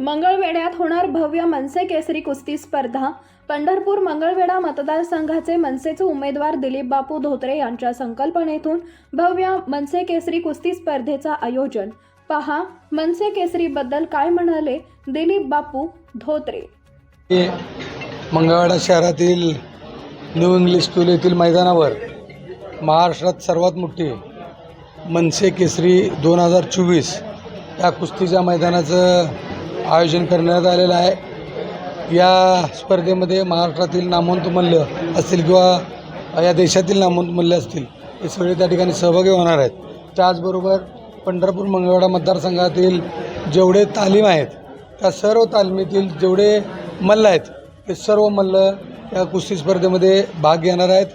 मंगळवेढ्यात होणार भव्य मनसे केसरी कुस्ती स्पर्धा. पंढरपूर मंगळवेढा मतदारसंघाचे मनसेचे उमेदवार दिलीप बापू धोत्रे यांच्या संकल्पनेतून भव्य मनसे केसरी कुस्ती स्पर्धेचं आयोजन. पहा मनसे केसरीबद्दल काय म्हणाले दिलीप बापू धोत्रे? मंगळवेढा शहरातील न्यू इंग्लिश स्कूल येथील मैदानावर महाराष्ट्रात सर्वात मोठी मनसे केसरी दोन हजार चोवीस या कुस्तीच्या मैदानाचं आयोजन करण्यात आलेलं आहे. या स्पर्धेमध्ये महाराष्ट्रातील नामवंत मल्ल असतील किंवा या देशातील नामवंत मल्ल असतील हे सगळे त्या ठिकाणी सहभागी होणार आहेत. त्याचबरोबर पंढरपूर मंगळवाडा मतदारसंघातील जेवढे तालीम आहेत त्या सर्व तालमीतील जेवढे मल्ल आहेत ते सर्व मल्ल या कुस्ती स्पर्धेमध्ये भाग घेणार आहेत.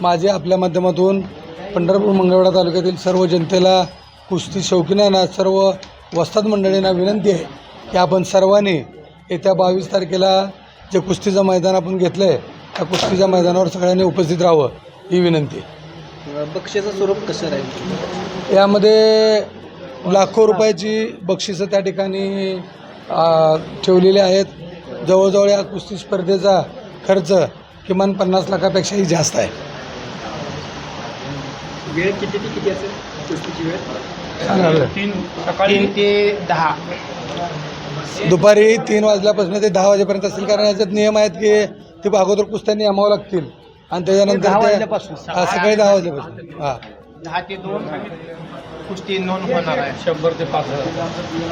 माझे आपल्या माध्यमातून पंढरपूर मंगळवाडा तालुक्यातील सर्व जनतेला कुस्ती शौकीनांना सर्व वस्ताद मंडळींना विनंती आहे की आपण सर्वांनी येत्या बावीस तारखेला जे कुस्तीचं मैदान आपण घेतलं आहे त्या कुस्तीच्या मैदानावर सगळ्यांनी उपस्थित राहावं ही विनंती. बक्षीचं स्वरूप कसं राहील? यामध्ये लाखो रुपयाची बक्षिसं त्या ठिकाणी ठेवलेली आहेत. जवळजवळ या कुस्ती स्पर्धेचा खर्च किमान पन्नास लाखापेक्षाही जास्त आहे. वेळ किती ते किती असेल कुस्तीची वेळ. तीन ते दहा. दुपारी तीन वाजल्यापासून ते दहा वाजेपर्यंत असतील कारण याच्यात नियम आहेत की ते अगोदर कुस्त्या नियमावं लागतील. आणि त्याच्यानंतर ते-. हा, सकाळी दहा वाजल्यापासून. हां दहा ते दोन कुस्ती नोंद होणार आहे. शंभर ते पाच हजार.